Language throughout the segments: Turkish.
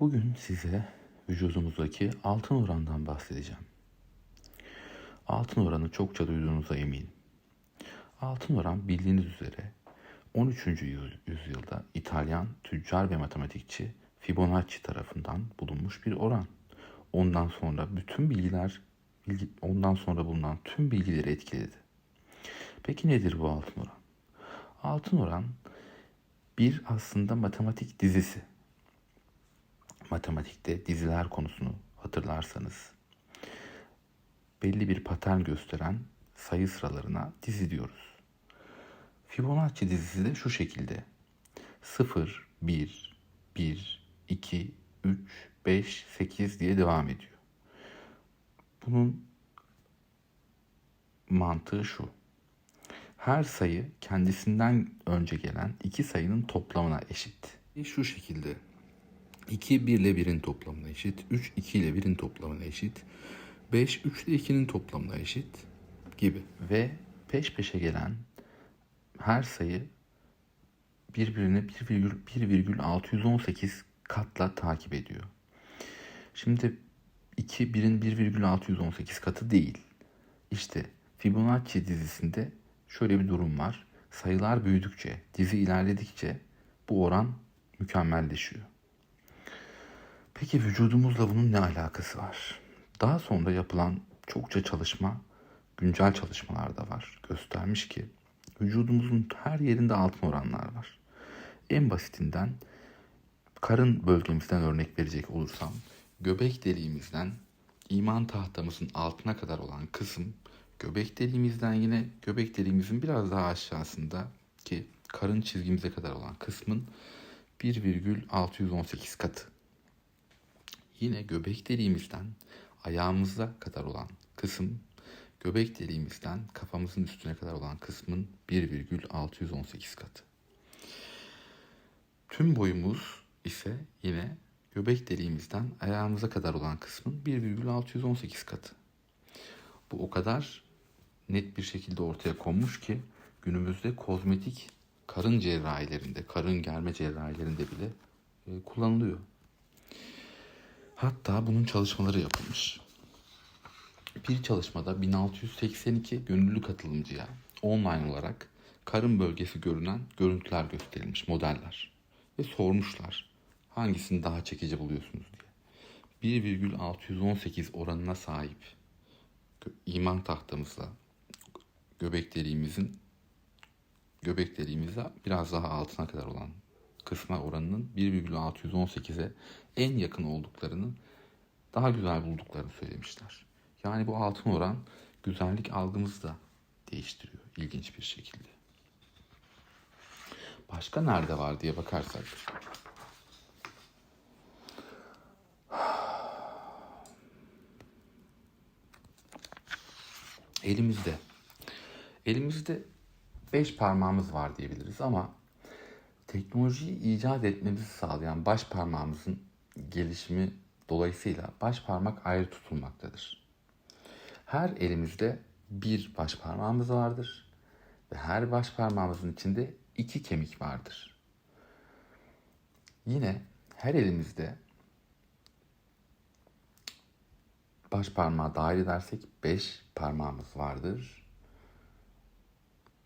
Bugün size vücudumuzdaki altın orandan bahsedeceğim. Altın oranı çokça duyduğunuza eminim. Altın oran bildiğiniz üzere 13. yüz- yüzyılda İtalyan tüccar ve matematikçi Fibonacci tarafından bulunmuş bir oran. Ondan sonra bütün bilgiler bilgi, ondan sonra bulunan tüm bilgileri etkiledi. Peki nedir bu altın oran? Altın oran bir aslında matematik dizisi matematikte diziler konusunu hatırlarsanız belli bir patern gösteren sayı sıralarına dizi diyoruz. Fibonacci dizisi de şu şekilde. 0, 1, 1, 2, 3, 5, 8 diye devam ediyor. Bunun mantığı şu. Her sayı kendisinden önce gelen iki sayının toplamına eşit. Şu şekilde 2 1 ile 1'in toplamına eşit. 3 2 ile 1'in toplamına eşit. 5 3 ile 2'nin toplamına eşit gibi. Ve peş peşe gelen her sayı birbirini 1,618 katla takip ediyor. Şimdi 2 1'in 1,618 katı değil. İşte Fibonacci dizisinde şöyle bir durum var. Sayılar büyüdükçe, dizi ilerledikçe bu oran mükemmelleşiyor. Peki vücudumuzla bunun ne alakası var? Daha sonra yapılan çokça çalışma, güncel çalışmalar da var. Göstermiş ki vücudumuzun her yerinde altın oranlar var. En basitinden karın bölgemizden örnek verecek olursam göbek deliğimizden iman tahtamızın altına kadar olan kısım göbek deliğimizden yine göbek deliğimizin biraz daha aşağısında ki karın çizgimize kadar olan kısmın 1,618 katı. Yine göbek deliğimizden ayağımıza kadar olan kısım göbek deliğimizden kafamızın üstüne kadar olan kısmın 1,618 katı. Tüm boyumuz ise yine göbek deliğimizden ayağımıza kadar olan kısmın 1,618 katı. Bu o kadar net bir şekilde ortaya konmuş ki günümüzde kozmetik karın cerrahilerinde, karın germe cerrahilerinde bile e, kullanılıyor. Hatta bunun çalışmaları yapılmış. Bir çalışmada 1682 gönüllü katılımcıya online olarak karın bölgesi görünen görüntüler gösterilmiş modeller ve sormuşlar hangisini daha çekici buluyorsunuz diye. 1,618 oranına sahip iman tahtamızla göbek deliğimizin göbek deliğimize biraz daha altına kadar olan kısma oranının 1,618'e en yakın olduklarını daha güzel bulduklarını söylemişler. Yani bu altın oran güzellik algımızı da değiştiriyor ilginç bir şekilde. Başka nerede var diye bakarsak elimizde elimizde beş parmağımız var diyebiliriz ama teknolojiyi icat etmemizi sağlayan baş parmağımızın gelişimi dolayısıyla baş parmak ayrı tutulmaktadır. Her elimizde bir baş parmağımız vardır ve her baş parmağımızın içinde iki kemik vardır. Yine her elimizde baş parmağı dahil edersek beş parmağımız vardır.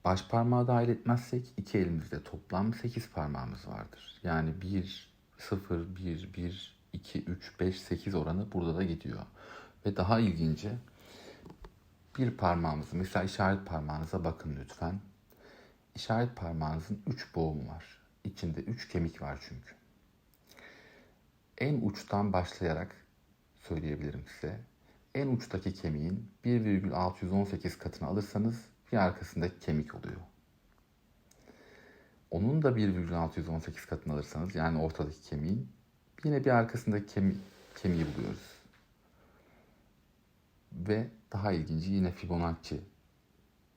Baş parmağı dahil etmezsek iki elimizde toplam 8 parmağımız vardır. Yani 1, 0, 1, 1, 2, 3, 5, 8 oranı burada da gidiyor. Ve daha ilginci bir parmağımızı mesela işaret parmağınıza bakın lütfen. İşaret parmağınızın 3 boğumu var. İçinde 3 kemik var çünkü. En uçtan başlayarak söyleyebilirim size. En uçtaki kemiğin 1,618 katını alırsanız bir arkasındaki kemik oluyor. Onun da 1,618 katını alırsanız yani ortadaki kemiğin yine bir arkasındaki kemi kemiği buluyoruz. Ve daha ilginci yine Fibonacci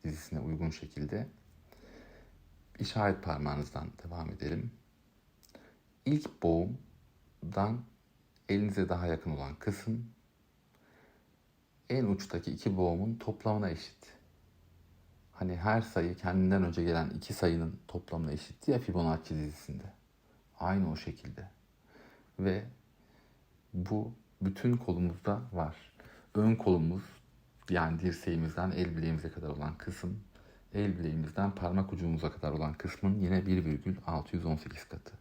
dizisine uygun şekilde işaret parmağınızdan devam edelim. İlk boğumdan elinize daha yakın olan kısım en uçtaki iki boğumun toplamına eşit. Hani her sayı kendinden önce gelen iki sayının toplamına eşitti ya Fibonacci dizisinde. Aynı o şekilde. Ve Bu bütün kolumuzda var. Ön kolumuz yani dirseğimizden el bileğimize kadar olan kısım, el bileğimizden parmak ucumuza kadar olan kısmın yine 1,618 katı.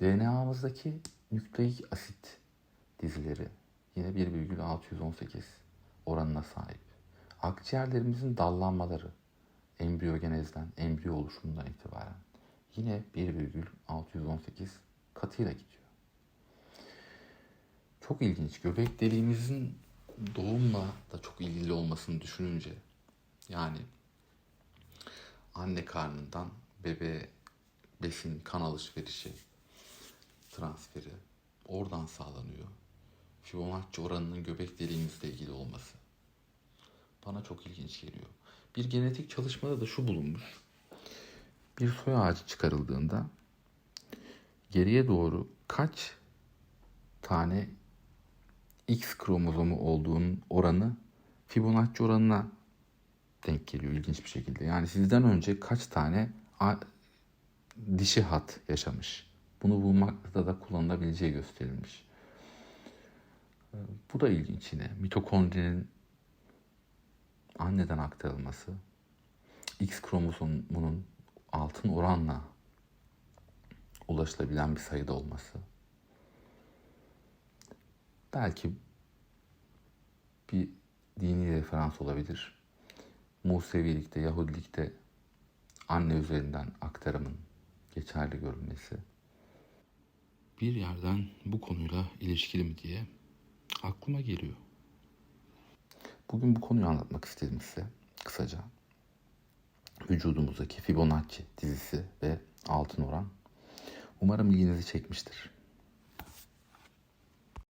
DNA'mızdaki nükleik asit dizileri yine 1,618 oranına sahip. Akciğerlerimizin dallanmaları embriyogenezden, embriyo oluşumundan itibaren yine 1,618 katıyla gidiyor. Çok ilginç. Göbek deliğimizin doğumla da çok ilgili olmasını düşününce yani anne karnından bebeğe besin, kan alışverişi, transferi oradan sağlanıyor. Fibonacci oranının göbek deliğimizle ilgili olması bana çok ilginç geliyor. Bir genetik çalışmada da şu bulunmuş. Bir soy ağacı çıkarıldığında geriye doğru kaç tane X kromozomu olduğunun oranı Fibonacci oranına denk geliyor ilginç bir şekilde. Yani sizden önce kaç tane dişi hat yaşamış. Bunu bulmakta da kullanılabileceği gösterilmiş. Bu da ilginç yine. Mitokondrinin anneden aktarılması, X kromozomunun altın oranla ulaşılabilen bir sayıda olması. Belki bir dini referans olabilir. Musevilikte, Yahudilikte anne üzerinden aktarımın geçerli görülmesi. Bir yerden bu konuyla ilişkili mi diye aklıma geliyor. Bugün bu konuyu anlatmak istedim size kısaca. Vücudumuzdaki Fibonacci dizisi ve altın oran. Umarım ilginizi çekmiştir.